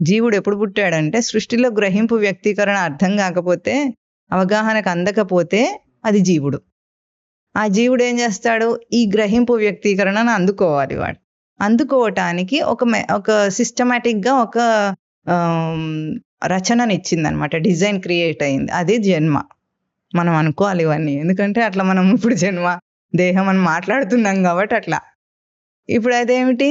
జీవుడు ఎప్పుడు పుట్టాడంటే సృష్టిలో గ్రహింపు వ్యక్తీకరణ అర్థం కాకపోతే అవగాహనకు అందకపోతే అది జీవుడు. ఆ జీవుడు ఏం చేస్తాడు? ఈ గ్రహింపు వ్యక్తీకరణను అందుకోవాలి వాడు. అందుకోవటానికి ఒక మె ఒక సిస్టమేటిక్గా ఒక రచనని ఇచ్చిందనమాట డిజైన్ క్రియేట్ అయింది. అది జన్మ. మనం అనుకోవాలి ఇవన్నీ. ఎందుకంటే అట్లా మనం ఇప్పుడు జన్మ దేహం అని మాట్లాడుతున్నాం కాబట్టి అట్లా. ఇప్పుడు అదేమిటి?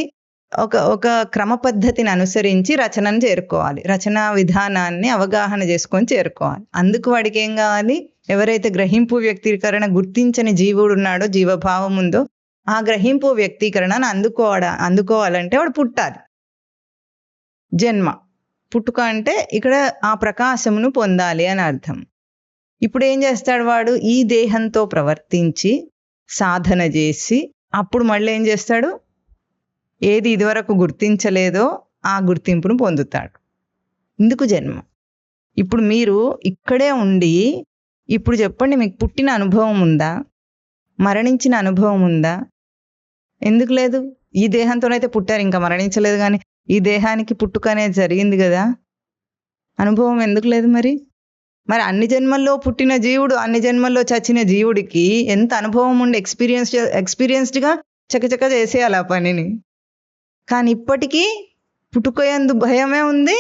ఒక ఒక క్రమ పద్ధతిని అనుసరించి రచనను చేరుకోవాలి. రచనా విధానాన్ని అవగాహన చేసుకొని చేరుకోవాలి. అందుకు వాడికి ఏం కావాలి? ఎవరైతే గ్రహింపు వ్యక్తీకరణ గుర్తించని జీవుడు ఉన్నాడో జీవభావం ఉందో ఆ గ్రహింపు వ్యక్తీకరణను అందుకోవడ అందుకోవాలంటే వాడు పుట్టాలి. జన్మ. పుట్టుక అంటే ఇక్కడ ఆ ప్రకాశమును పొందాలి అని అర్థం. ఇప్పుడు ఏం చేస్తాడు వాడు? ఈ దేహంతో ప్రవర్తించి సాధన చేసి అప్పుడు మళ్ళీ ఏం చేస్తాడు? ఏది ఇదివరకు గుర్తించలేదో ఆ గుర్తింపును పొందుతాడు. ఇందుకు జన్మ. ఇప్పుడు మీరు ఇక్కడే ఉండి ఇప్పుడు చెప్పండి మీకు పుట్టిన అనుభవం ఉందా? మరణించిన అనుభవం ఉందా? ఎందుకు లేదు? ఈ దేహంతోనైతే పుట్టారు ఇంకా మరణించలేదు కానీ ఈ దేహానికి పుట్టుక అనేది జరిగింది కదా. అనుభవం ఎందుకు లేదు మరి? మరి అన్ని జన్మల్లో పుట్టిన జీవుడు అన్ని జన్మల్లో చచ్చిన జీవుడికి ఎంత అనుభవం ఉండి ఎక్స్పీరియన్స్ ఎక్స్పీరియన్స్డ్గా చకచక చేసేయాలి ఆ పనిని? కానీ ఇప్పటికీ పుట్టుక ఎందు భయమే ఉంది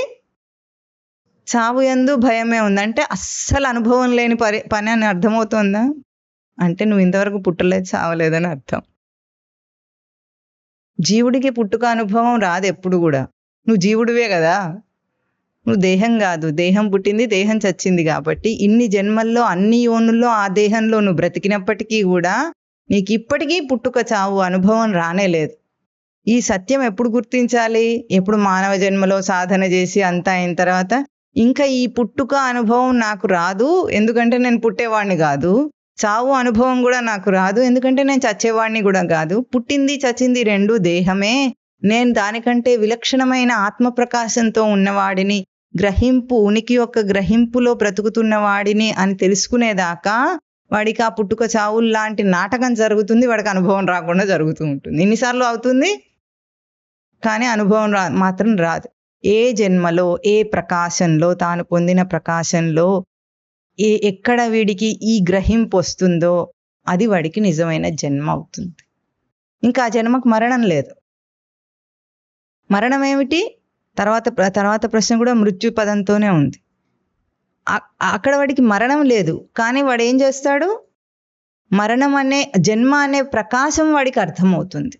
చావు ఎందు భయమే ఉంది. అంటే అస్సలు అనుభవం లేని పని పని అని అర్థమవుతుందా? అంటే నువ్వు ఇంతవరకు పుట్టలేదు చావలేదని అర్థం. జీవుడికి పుట్టుక అనుభవం రాదు ఎప్పుడు కూడా. నువ్వు జీవుడివే కదా. నువ్వు దేహం కాదు. దేహం పుట్టింది దేహం చచ్చింది కాబట్టి ఇన్ని జన్మల్లో అన్ని యోనుల్లో ఆ దేహంలో నువ్వు బ్రతికినప్పటికీ కూడా నీకు ఇప్పటికీ పుట్టుక చావు అనుభవం రానే లేదు. ఈ సత్యం ఎప్పుడు గుర్తించాలి? ఎప్పుడు మానవ జన్మలో సాధన చేసి అంతా అయిన తర్వాత? ఇంకా ఈ పుట్టుక అనుభవం నాకు రాదు. ఎందుకంటే నేను పుట్టేవాడిని కాదు. చావు అనుభవం కూడా నాకు రాదు. ఎందుకంటే నేను చచ్చేవాడిని కూడా కాదు. పుట్టింది చచ్చింది రెండు దేహమే. నేను దానికంటే విలక్షణమైన ఆత్మ ప్రకాశంతో ఉన్నవాడిని గ్రహింపు ఉనికి యొక్క గ్రహింపులో బ్రతుకుతున్న వాడిని అని తెలుసుకునేదాకా వాడికి ఆ పుట్టుక చావులు లాంటి నాటకం జరుగుతుంది. వాడికి అనుభవం రాకుండా జరుగుతూ ఉంటుంది. ఎన్నిసార్లు అవుతుంది? కానీ అనుభవం రా మాత్రం రాదు. ఏ జన్మలో ఏ ప్రకాశంలో తాను పొందిన ప్రకాశంలో ఏ ఎక్కడ వీడికి ఈ గ్రహింపు వస్తుందో అది వాడికి నిజమైన జన్మ అవుతుంది. ఇంకా ఆ జన్మకు మరణం లేదు. మరణం ఏమిటి? తర్వాత తర్వాత ప్రశ్న కూడా మృత్యు పదంతోనే ఉంది. అక్కడ వాడికి మరణం లేదు. కానీ వాడు ఏం చేస్తాడు? మరణం అనే జన్మ అనే ప్రకాశం వాడికి అర్థమవుతుంది.